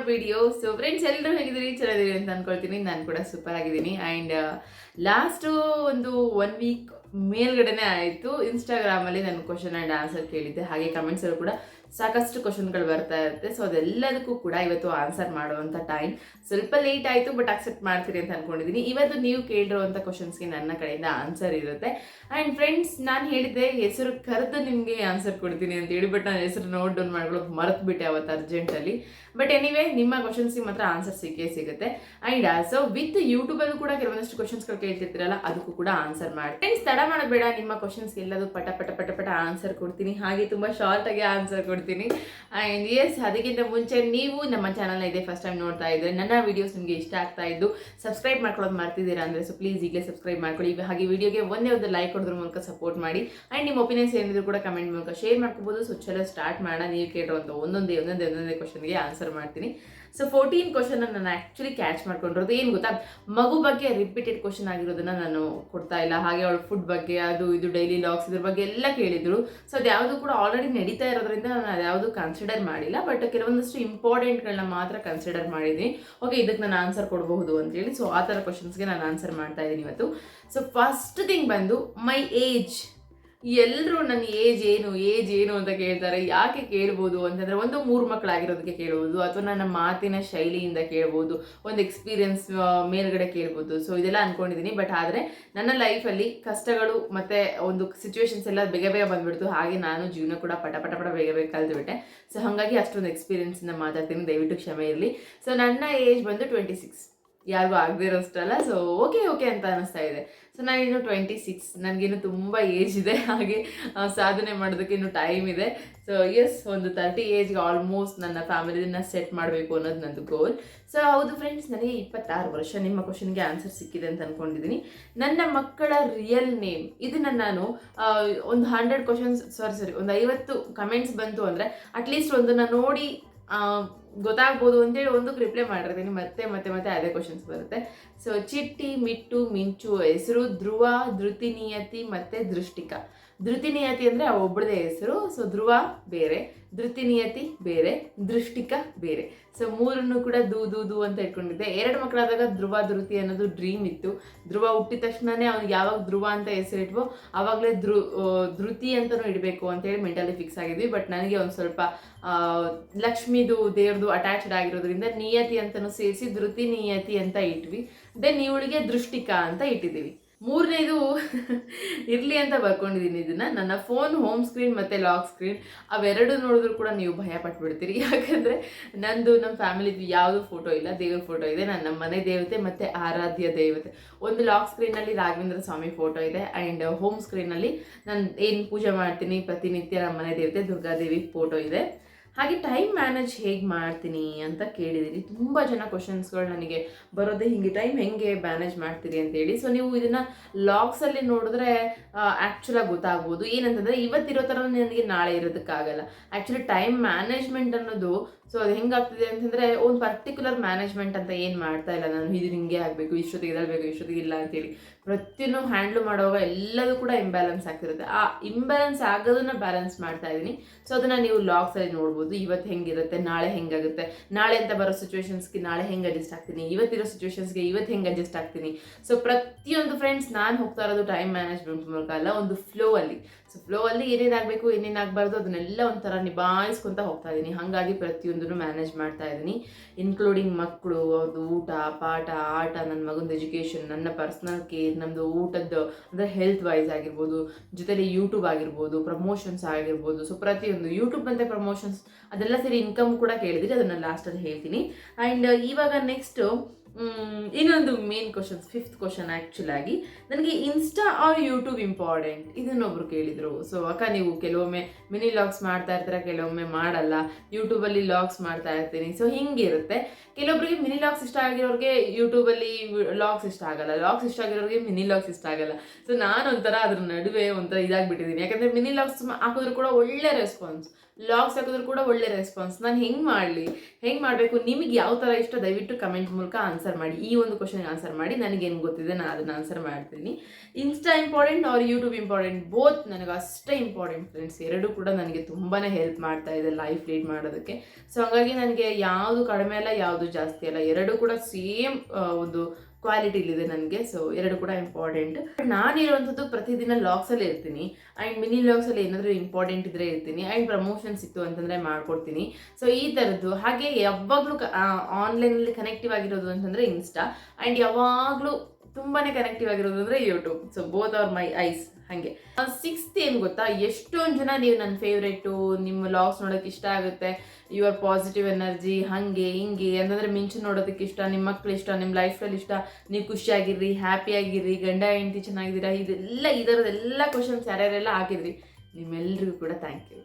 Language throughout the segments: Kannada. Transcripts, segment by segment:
ಅವರ್ ವಿಡಿಯೋ ಸೊ ಫ್ರೆಂಡ್ಸ್ ಎಲ್ಲರೂ ಹೇಗಿದ್ದೀರಿ? ಚೆನ್ನಾಗಿದ್ದೀರಿ ಅಂತ ಅನ್ಕೊಳ್ತೀನಿ. ನಾನು ಕೂಡ ಸೂಪರ್ ಆಗಿದ್ದೀನಿ. ಆ್ಯಂಡ್ ಲಾಸ್ಟು ಒಂದು ಒನ್ ವೀಕ್ ಮೇಲ್ಗಡೆನೆ ಆಯಿತು. ಇನ್ಸ್ಟಾಗ್ರಾಮಲ್ಲಿ ನಾನು ಕ್ವಶನ್ ಆ್ಯಂಡ್ ಆನ್ಸರ್ ಕೇಳಿದ್ದೆ. ಹಾಗೆ ಕಮೆಂಟ್ಸಲ್ಲೂ ಕೂಡ ಸಾಕಷ್ಟು ಕ್ವಶನ್ಗಳು ಬರ್ತಾ ಇರುತ್ತೆ. ಸೊ ಅದೆಲ್ಲದಕ್ಕೂ ಕೂಡ ಇವತ್ತು ಆನ್ಸರ್ ಮಾಡುವಂಥ ಟೈಮ್ ಸ್ವಲ್ಪ ಲೇಟ್ ಆಯಿತು ಬಟ್ ಅಕ್ಸೆಪ್ಟ್ ಮಾಡ್ತೀರಿ ಅಂತ ಅನ್ಕೊಂಡಿದ್ದೀನಿ ಇವತ್ತು ನೀವು ಕೇಳಿರುವಂಥ ಕ್ವಶನ್ಸ್ಗೆ ನನ್ನ ಕಡೆಯಿಂದ ಆನ್ಸರ್ ಇರುತ್ತೆ. ಆ್ಯಂಡ್ ಫ್ರೆಂಡ್ಸ್ ನಾನು ಹೇಳಿದ್ದೆ ಹೆಸರು ಕರೆದು ನಿಮಗೆ ಆನ್ಸರ್ ಕೊಡ್ತೀನಿ ಅಂತ ಹೇಳಿ ಬಟ್ ನಾನು ಹೆಸರು ನೋಟ್ ಡೌನ್ ಮಾಡ್ಕೊಳ್ಳೋಕೆ ಮರೆತು ಬಿಟ್ಟೆ ಅವತ್ತು ಅರ್ಜೆಂಟಲ್ಲಿ ಬಟ್ ಎನಿವೇ ನಿಮ್ಮ ಕ್ವಶನ್ಸ್ಗೆ ಮಾತ್ರ ಆನ್ಸರ್ ಸಿಕ್ಕೇ ಸಿಗುತ್ತೆ. ಆ್ಯಂಡ್ ಸೊ ವಿತ್ ಯೂಟ್ಯೂಬಲ್ಲೂ ಕೂಡ ಕೆಲವೊಂದಷ್ಟು ಕ್ವಶನ್ಸ್ಗಳು ಕೇಳ್ತಿರ್ತೀರಲ್ಲ, ಅದಕ್ಕೂ ಕೂಡ ಆನ್ಸರ್ ಮಾಡಿ. ಫ್ರೆಂಡ್ಸ್ ತಡ ಮಾಡಬೇಡ ನಿಮ್ಮ ಕ್ವಶನ್ಸ್ಗೆ ಎಲ್ಲದೂ ಪಟ ಪಟ ಪಟ ಪಟ ಆನ್ಸರ್ ಕೊಡ್ತೀನಿ. ಹಾಗೆ ತುಂಬ ಶಾರ್ಟಾಗಿ ಆನ್ಸರ್ ಕೊಡ್ತೀನಿ ಆ್ಯಂಡ್ ಎಸ್ ಅದಕ್ಕಿಂತ ಮುಂಚೆ ನೀವು ನಮ್ಮ ಚಾನಲ್ನ ಇದೆ ಫಸ್ಟ್ ಟೈಮ್ ನೋಡ್ತಾ ಇದ್ದರೆ ನನ್ನ ವೀಡಿಯೋಸ್ ನಿಮಗೆ ಇಷ್ಟ ಆಗ್ತಾ ಇದ್ದು ಸಬ್ಸ್ಕ್ರೈಬ್ ಮಾಡ್ಕೊಳ್ಳೋದು ಮಾಡ್ತಿದ್ದೀರಾ ಅಂದರೆ ಸೊ ಪ್ಲೀಸ್ ಈಗಲೇ ಸಬ್ಸ್ಕ್ರೈಬ್ ಮಾಡ್ಕೊಳ್ಳಿ. ಹಾಗೆ ವಿಡಿಯೋಗೆ ಒಂದೇ ಒಂದು ಲೈಕ್ ಕೊಡೋದ್ರ ಮೂಲಕ ಸಪೋರ್ಟ್ ಮಾಡಿ. ಆ್ಯಂಡ್ ನಿಮ್ಮ ಒಪಿನಿಯನ್ಸ್ ಏನಿದ್ರು ಕೂಡ ಕಮೆಂಟ್ ಮೂಲಕ ಶೇರ್ ಮಾಡ್ಕೋಬೋದು. ಸೊ ಚಲೋ ಸ್ಟಾರ್ಟ್ ಮಾಡೋಣ. ನೀವು ಕೇಳಿರುವಂಥ ಒಂದೊಂದೇ ಒಂದೊಂದೇ ಒಂದೊಂದೇ ಕ್ವಶನ್ಗೆ ಆನ್ಸರ್ ಮಾಡ್ತೀನಿ. ಸೊ ಫೋರ್ಟೀನ್ ಕ್ವಶನ್ ನಾನು ಆ್ಯಕ್ಚುಲಿ ಕ್ಯಾಚ್ ಮಾಡ್ಕೊಂಡಿರೋದು. ಏನು ಗೊತ್ತಾ? ಮಗು ಬಗ್ಗೆ ರಿಪೀಟೆಡ್ ಕ್ವಶನ್ ಆಗಿರೋದನ್ನ ನಾನು ಕೊಡ್ತಾ ಇಲ್ಲ. ಹಾಗೆ ಅವಳು ಫುಡ್ ಬಗ್ಗೆ, ಅದು ಇದು ಡೈಲಿ ಲಾಗ್ಸ್ ಇದ್ರ ಬಗ್ಗೆ ಎಲ್ಲ ಕೇಳಿದ್ರು. ಸೊ ಅದು ಯಾವುದು ಕೂಡ ಆಲ್ರೆಡಿ ನಡೀತಾ ಇರೋದ್ರಿಂದ ನಾನು ಅದ್ಯಾವುದು ಕನ್ಸಿಡರ್ ಮಾಡಿಲ್ಲ ಬಟ್ ಕೆಲವೊಂದಷ್ಟು ಇಂಪಾರ್ಟೆಂಟ್ಗಳನ್ನ ಮಾತ್ರ ಕನ್ಸಿಡರ್ ಮಾಡಿದ್ದೀನಿ ಓಕೆ ಇದಕ್ಕೆ ನಾನು ಆನ್ಸರ್ ಕೊಡಬಹುದು ಅಂತೇಳಿ ಸೊ ಆ ಥರ ಕ್ವಶನ್ಸ್ಗೆ ನಾನು ಆನ್ಸರ್ ಮಾಡ್ತಾ ಇದ್ದೀನಿ ಇವತ್ತು. ಸೊ ಫಸ್ಟ್ ಥಿಂಗ್ ಬಂದು ಮೈ ಏಜ್ ಎಲ್ಲರೂ ನನ್ನ ಏಜ್ ಏನು ಏಜ್ ಏನು ಅಂತ ಕೇಳ್ತಾರೆ. ಯಾಕೆ ಕೇಳ್ಬೋದು ಅಂತಂದರೆ ಒಂದು ಮೂರು ಮಕ್ಕಳಾಗಿರೋದಕ್ಕೆ ಕೇಳ್ಬೋದು, ಅಥವಾ ನನ್ನ ಮಾತಿನ ಶೈಲಿಯಿಂದ ಕೇಳ್ಬೋದು, ಒಂದು ಎಕ್ಸ್ಪೀರಿಯನ್ಸ್ ಮೇಲ್ಗಡೆ ಕೇಳ್ಬೋದು. ಸೊ ಇದೆಲ್ಲ ಅಂದ್ಕೊಂಡಿದ್ದೀನಿ ಬಟ್ ಆದರೆ ನನ್ನ ಲೈಫಲ್ಲಿ ಕಷ್ಟಗಳು ಮತ್ತು ಒಂದು ಸಿಚುವೇಶನ್ಸ್ ಎಲ್ಲ ಬೇಗ ಬೇಗ ಬಂದ್ಬಿಡ್ತು. ಹಾಗೆ ನಾನು ಜೀವನ ಕೂಡ ಪಟ ಪಟ ಪಟ ಬೇಗ ಬೇಗ ಕಲ್ತ್ಬಿಟ್ಟೆ. ಸೊ ಹಾಗಾಗಿ ಅಷ್ಟೊಂದು ಎಕ್ಸ್ಪೀರಿಯನ್ಸಿಂದ ಮಾತಾಡ್ತೀನಿ. ದಯವಿಟ್ಟು ಕ್ಷಮೆ ಇರಲಿ. ಸೊ ನನ್ನ ಏಜ್ ಬಂದು ಟ್ವೆಂಟಿ ಸಿಕ್ಸ್ ಯಾರಿಗೂ ಆಗದೇ ಇರೋಷ್ಟಲ್ಲ ಸೊ ಓಕೆ ಓಕೆ ಅಂತ ಅನಿಸ್ತಾ ಇದೆ. ಸೊ ನಾನಿನ್ನು ಟ್ವೆಂಟಿ ಸಿಕ್ಸ್ ನನಗಿನ್ನು ತುಂಬ ಏಜ್ ಇದೆ. ಹಾಗೆ ಸಾಧನೆ ಮಾಡೋದಕ್ಕೆ ಇನ್ನು ಟೈಮ್ ಇದೆ. ಸೊ ಎಸ್ ಒಂದು ತರ್ಟಿ ಏಜ್ಗೆ ಆಲ್ಮೋಸ್ಟ್ ನನ್ನ ಫ್ಯಾಮಿಲಿನ ಸೆಟ್ ಮಾಡಬೇಕು ಅನ್ನೋದು ನನ್ನದು ಗೋಲ್ ಸೊ ಹೌದು ಫ್ರೆಂಡ್ಸ್ ನನಗೆ ಇಪ್ಪತ್ತಾರು ವರ್ಷ. ನಿಮ್ಮ ಕ್ವಶನ್ಗೆ ಆನ್ಸರ್ ಸಿಕ್ಕಿದೆ ಅಂತ ಅಂದ್ಕೊಂಡಿದ್ದೀನಿ ನನ್ನ ಮಕ್ಕಳ ರಿಯಲ್ ನೇಮ್ ಇದನ್ನು ನಾನು ಒಂದು ಹಂಡ್ರೆಡ್ ಕ್ವಶನ್ಸ್ ಸಾರಿ ಸಾರಿ ಒಂದು ಐವತ್ತು ಕಮೆಂಟ್ಸ್ ಬಂತು ಅಂದರೆ ಅಟ್ಲೀಸ್ಟ್ ಒಂದನ್ನು ನೋಡಿ ಗೊತ್ತಾಗ್ಬೋದು ಅಂತೇಳಿ ಒಂದಕ್ಕೆ ರಿಪ್ಲೈ ಮಾಡಿರ್ತೀನಿ. ಮತ್ತೆ ಮತ್ತೆ ಮತ್ತೆ ಅದೇ ಕ್ವಶನ್ಸ್ ಬರುತ್ತೆ. ಸೊ ಚಿಟ್ಟಿ, ಮಿಟ್ಟು, ಮಿಂಚು, ಹೆಸರು, ಧ್ರುವ, ಧೃತಿ, ನಿಯತಿ, ಮತ್ತೆ ದೃಷ್ಟಿಕ. ಧೃತಿ ನಿಯತಿ ಅಂದರೆ ಒಬ್ಬಳದೇ ಹೆಸರು ಸೊ ಧ್ರುವ ಬೇರೆ. ಧೃತಿ ನಿಯತಿ ಬೇರೆ, ದೃಷ್ಟಿಕ ಬೇರೆ. ಸೊ ಮೂರನ್ನು ಕೂಡ ದೂ ದೂ ದೂ ಅಂತ ಇಟ್ಕೊಂಡಿದ್ದೆ. ಎರಡು ಮಕ್ಕಳಾದಾಗ ಧ್ರುವ, ಧೃತಿ ಅನ್ನೋದು ಡ್ರೀಮ್ ಇತ್ತು. ಧ್ರುವ ಹುಟ್ಟಿದ ತಕ್ಷಣನೇ ಅವ್ನಿಗೆ ಯಾವಾಗ ಧ್ರುವ ಅಂತ ಹೆಸರಿಟ್ವೋ ಆವಾಗಲೇ ಧ್ರು ಧೃತಿ ಅಂತಲೂ ಇಡಬೇಕು ಅಂತೇಳಿ ಮೆಂಟಲಿ ಫಿಕ್ಸ್ ಆಗಿದ್ವಿ. ಬಟ್ ನನಗೆ ಒಂದು ಸ್ವಲ್ಪ ಲಕ್ಷ್ಮಿದು, ದೇವ್ರದು ಅಟ್ಯಾಚ್ಡ್ ಆಗಿರೋದ್ರಿಂದ ನಿಯತಿ ಅಂತಲೂ ಸೇರಿಸಿ ಧೃತಿ ನಿಯತಿ ಅಂತ ಇಟ್ವಿ. ದೆನ್ ಇವಳಿಗೆ ದೃಷ್ಟಿಕಾ ಅಂತ ಇಟ್ಟಿದ್ದೀವಿ. ಮೂರನೇದು ಇರಲಿ ಅಂತ ಬರ್ಕೊಂಡಿದ್ದೀನಿ ಇದನ್ನು. ನನ್ನ ಫೋನ್ ಹೋಮ್ ಸ್ಕ್ರೀನ್ ಮತ್ತು ಲಾಕ್ ಸ್ಕ್ರೀನ್ ಅವೆರಡು ನೋಡಿದ್ರು ಕೂಡ ನೀವು ಭಯ ಪಟ್ಬಿಡ್ತೀರಿ. ಯಾಕಂದರೆ ನಂದು ನಮ್ಮ ಫ್ಯಾಮಿಲಿದು ಯಾವುದು ಫೋಟೋ ಇಲ್ಲ. ದೇವ್ರ ಫೋಟೋ ಇದೆ. ನನ್ನ ಮನೆ ದೇವತೆ ಮತ್ತು ಆರಾಧ್ಯ ದೇವತೆ. ಒಂದು ಲಾಕ್ ಸ್ಕ್ರೀನಲ್ಲಿ ರಾಘವೇಂದ್ರ ಸ್ವಾಮಿ ಫೋಟೋ ಇದೆ. ಆ್ಯಂಡ್ ಹೋಮ್ ಸ್ಕ್ರೀನಲ್ಲಿ ನಾನು ಏನು ಪೂಜೆ ಮಾಡ್ತೀನಿ, ಪ್ರತಿನಿತ್ಯ ನಮ್ಮ ಮನೆ ದೇವತೆ ದುರ್ಗಾದೇವಿ ಫೋಟೋ ಇದೆ. ಹಾಗೆ ಟೈಮ್ ಮ್ಯಾನೇಜ್ ಹೇಗೆ ಮಾಡ್ತೀನಿ ಅಂತ ಕೇಳಿದ್ದೀನಿ ತುಂಬ ಜನ ಕ್ವಶನ್ಸ್ಗಳು ನನಗೆ ಬರೋದೇ ಹಿಂಗೆ ಟೈಮ್ ಹೆಂಗೆ ಮ್ಯಾನೇಜ್ ಮಾಡ್ತೀರಿ ಅಂತೇಳಿ ಸೊ ನೀವು ಇದನ್ನು ಲಾಗ್ಸಲ್ಲಿ ನೋಡಿದ್ರೆ ಆ್ಯಕ್ಚುಲಾಗಿ ಗೊತ್ತಾಗ್ಬೋದು. ಏನಂತಂದರೆ, ಇವತ್ತಿರೋ ಥರ ನನಗೆ ನಾಳೆ ಇರೋದಕ್ಕಾಗಲ್ಲ. ಆ್ಯಕ್ಚುಲಿ ಟೈಮ್ ಮ್ಯಾನೇಜ್ಮೆಂಟ್ ಅನ್ನೋದು ಸೊ ಅದು ಹೆಂಗಾಗ್ತಿದೆ ಅಂತಂದರೆ ಒಂದು ಪರ್ಟಿಕ್ಯುಲರ್ ಮ್ಯಾನೇಜ್ಮೆಂಟ್ ಅಂತ ಏನು ಮಾಡ್ತಾ ಇಲ್ಲ ನಾನು. ಇದು ಹಿಂಗೆ ಆಗಬೇಕು, ಇಷ್ಟೊತ್ತಿಗೆ ಇದಲ್ಬೇಕು ಇಷ್ಟೊತ್ತಿಗೆ ಇಲ್ಲ ಅಂತೇಳಿ ಪ್ರತಿಯೊಂದು ಹ್ಯಾಂಡ್ಲ್ ಮಾಡುವಾಗ ಎಲ್ಲದೂ ಕೂಡ ಇಂಬ್ಯಾಲೆನ್ಸ್ ಆಗ್ತಿರುತ್ತೆ. ಆ ಇಂಬ್ಯಾಲೆನ್ಸ್ ಆಗೋದನ್ನ ಬ್ಯಾಲೆನ್ಸ್ ಮಾಡ್ತಾ ಇದ್ದೀನಿ ಸೊ ಅದನ್ನು ನೀವು ಲಾಗ್ಸಲ್ಲಿ ನೋಡ್ಬೋದು. ಇವತ್ತು ಹೆಂಗಿರುತ್ತೆ, ನಾಳೆ ಹೆಂಗಾಗುತ್ತೆ. ನಾಳೆ ಅಂತ ಬರೋ ಸಿಚುವೇಶನ್ಸ್ಗೆ ನಾಳೆ ಹೆಂಗೆ ಅಡ್ಜಸ್ಟ್ ಆಗ್ತೀನಿ? ಇವತ್ತಿರೋ ಸಿಚುವೇಶನ್ಸ್ಗೆ ಇವತ್ತು ಹೆಂಗೆ ಅಡ್ಜಸ್ಟ್ ಆಗ್ತೀನಿ? ಸೊ ಪ್ರತಿಯೊಂದು ಫ್ರೆಂಡ್ಸ್ ನಾನು ಹೋಗ್ತಾ ಇರೋದು ಟೈಮ್ ಮ್ಯಾನೇಜ್ಮೆಂಟ್ ಮೂಲಕ ಅಲ್ಲ, ಒಂದು ಫ್ಲೋ ಅಲ್ಲಿ. ಸೊ ಫ್ಲೋ ಅಲ್ಲಿ ಏನೇನಾಗಬೇಕು ಏನೇನಾಗಬಾರ್ದು ಅದನ್ನೆಲ್ಲ ಒಂಥರ ನಿಭಾಯಿಸ್ಕೊಂತ ಹೋಗ್ತಾ ಇದ್ದೀನಿ ಹಾಗಾಗಿ ಪ್ರತಿಯೊಂದನ್ನು ಮ್ಯಾನೇಜ್ ಮಾಡ್ತಾ ಇದ್ದೀನಿ ಇನ್ಕ್ಲೂಡಿಂಗ್ ಮಕ್ಕಳು ಅವ್ರದ್ದು ಊಟ, ಪಾಠ, ಆಟ ನನ್ನ ಮಗನ ಎಜುಕೇಷನ್ ನನ್ನ ಪರ್ಸ್ನಲ್ ಕೇರ್ ನಮ್ಮದು ಊಟದ್ದು, ಅಂದರೆ ಹೆಲ್ತ್ ವೈಸ್ ಆಗಿರ್ಬೋದು, ಜೊತೆಲಿ ಯೂಟ್ಯೂಬ್ ಆಗಿರ್ಬೋದು ಪ್ರಮೋಷನ್ಸ್ ಆಗಿರ್ಬೋದು. ಸೊ ಪ್ರತಿಯೊಂದು ಯೂಟ್ಯೂಬ್ ಮತ್ತು ಪ್ರಮೋಷನ್ಸ್ ಅದೆಲ್ಲ ಸೇರಿ ಇನ್ಕಮ್ ಕೂಡ ಕೇಳಿದಿರಿ, ಅದನ್ನು ಲಾಸ್ಟಲ್ಲಿ ಹೇಳ್ತೀನಿ. ಆ್ಯಂಡ್ ಇವಾಗ ನೆಕ್ಸ್ಟು ಇನ್ನೊಂದು main questions fifth question actual ಆಗಿ, ನನಗೆ ಇನ್ಸ್ಟಾ ಆರ್ ಯೂಟ್ಯೂಬ್ ಇಂಪಾರ್ಟೆಂಟ್ ಇದನ್ನೊಬ್ರು ಕೇಳಿದರು. ಸೊ ಅಕ್ಕ, ನೀವು ಕೆಲವೊಮ್ಮೆ ಮಿನಿ ಲಾಗ್ಸ್ ಮಾಡ್ತಾ ಇರ್ತೀರ, ಕೆಲವೊಮ್ಮೆ ಮಾಡಲ್ಲ. ಯೂಟ್ಯೂಬಲ್ಲಿ ಲಾಗ್ಸ್ ಮಾಡ್ತಾ ಇರ್ತೀನಿ. ಸೊ ಹಿಂಗಿರುತ್ತೆ. ಕೆಲವೊಬ್ಬರಿಗೆ ಮಿನಿ ಲಾಗ್ಸ್ ಇಷ್ಟ ಆಗಿರೋರಿಗೆ ಯೂಟ್ಯೂಬಲ್ಲಿ ಲಾಗ್ಸ್ ಇಷ್ಟ ಆಗಲ್ಲ. ಲಾಗ್ಸ್ ಇಷ್ಟ ಆಗಿರೋರಿಗೆ ಮಿನಿ ಲಾಗ್ಸ್ ಇಷ್ಟ ಆಗಲ್ಲ. ಸೊ ನಾನು ಒಂಥರ ಅದ್ರ ನಡುವೆ ಒಂಥರ ಇದಾಗ್ಬಿಟ್ಟಿದ್ದೀನಿ ಯಾಕಂದರೆ ಮಿನಿ ಲಾಗ್ಸ್ ಹಾಕಿದ್ರು ಕೂಡ ಒಳ್ಳೆ ರೆಸ್ಪಾನ್ಸ್ ಲಾಗ್ಸ್ ಹಾಕಿದ್ರು ಕೂಡ ಒಳ್ಳೆ ರೆಸ್ಪಾನ್ಸ್ ನಾನು ಹೆಂಗೆ ಮಾಡಲಿ? ಹೆಂಗೆ ಮಾಡಬೇಕು? ನಿಮಗೆ ಯಾವ ಥರ ಇಷ್ಟ? ದಯವಿಟ್ಟು ಕಮೆಂಟ್ ಮೂಲಕ ಆನ್ಸರ್ ಮಾಡಿ, ಈ ಒಂದು ಕ್ವಶನ್ಗೆ ಆನ್ಸರ್ ಮಾಡಿ, ನನಗೇನು ಗೊತ್ತಿದೆ ನಾನು ಅದನ್ನು ಆನ್ಸರ್ ಮಾಡ್ತೀನಿ. Insta important or YouTube important both ನನಗೆ ಅಷ್ಟೇ ಇಂಪಾರ್ಟೆಂಟ್ ಫ್ರೆಂಡ್ಸ್ ಎರಡೂ ಕೂಡ ನನಗೆ ತುಂಬಾ ಹೆಲ್ಪ್ ಮಾಡ್ತಾ ಇದೆ ಲೈಫ್ ಲೀಡ್ ಮಾಡೋದಕ್ಕೆ. ಸೊ ಹಾಗಾಗಿ ನನಗೆ ಯಾವುದು ಕಡಿಮೆ ಅಲ್ಲ, ಯಾವುದು ಜಾಸ್ತಿ ಅಲ್ಲ. ಎರಡೂ ಕೂಡ ಸೇಮ್ ಒಂದು ಕ್ವಾಲಿಟಿಲಿದೆ ನನಗೆ ಸೊ ಎರಡು ಕೂಡ ಇಂಪಾರ್ಟೆಂಟ್ ನಾನಿರುವಂಥದ್ದು ಪ್ರತಿದಿನ ಲಾಕ್ಸಲ್ಲಿ ಇರ್ತೀನಿ. ಆ್ಯಂಡ್ ಮಿನಿ ಲಾಗ್ಸಲ್ಲಿ ಏನಾದರೂ ಇಂಪಾರ್ಟೆಂಟ್ ಇದ್ದರೆ ಇರ್ತೀನಿ ಆ್ಯಂಡ್ ಪ್ರಮೋಷನ್ಸ್ ಇತ್ತು ಅಂತಂದರೆ ಮಾಡ್ಕೊಡ್ತೀನಿ. ಸೊ ಈ ಥರದ್ದು ಹಾಗೆ ಯಾವಾಗಲೂ ಆನ್ಲೈನಲ್ಲಿ ಕನೆಕ್ಟಿವ್ ಆಗಿರೋದು ಅಂತಂದರೆ ಇನ್ಸ್ಟಾ ಆ್ಯಂಡ್ ಯಾವಾಗಲೂ ತುಂಬಾ ಕನೆಕ್ಟಿವ್ ಆಗಿರೋದು ಅಂದರೆ YouTube so both are my eyes ಹಾಗೆ. ಸಿಕ್ಸ್ತ್ ಏನು ಗೊತ್ತಾ? ಎಷ್ಟೊಂದು ಜನ ನೀವು ನನ್ನ ಫೇವ್ರೇಟು ನಿಮ್ಮ ಲಾಸ್ ನೋಡೋಕೆ ಇಷ್ಟ ಆಗುತ್ತೆ. ಯುವರ್ ಪಾಸಿಟಿವ್ ಎನರ್ಜಿ ಹಾಗೆ, ಹಿಂಗೆ. ಅಂತಂದರೆ ಮಿಂಚು ನೋಡೋದಕ್ಕೆ ಇಷ್ಟ ನಿಮ್ಮ ಮಕ್ಳು ಇಷ್ಟ ನಿಮ್ಮ ಲೈಫಲ್ಲಿ ಇಷ್ಟ. ನೀವು ಖುಷಿಯಾಗಿರ್ರಿ ಹ್ಯಾಪಿಯಾಗಿರ್ರಿ ಗಂಡ, ಹೆಂಡತಿ ಚೆನ್ನಾಗಿದ್ದೀರಾ, ಇದೆಲ್ಲ ಇದರದೆಲ್ಲ ಕ್ವಶನ್ಸ್ ಯಾರ್ಯಾರೆಲ್ಲ ಹಾಕಿದ್ರಿ ನಿಮ್ಮೆಲ್ಲರಿಗೂ ಕೂಡ ಥ್ಯಾಂಕ್ ಯು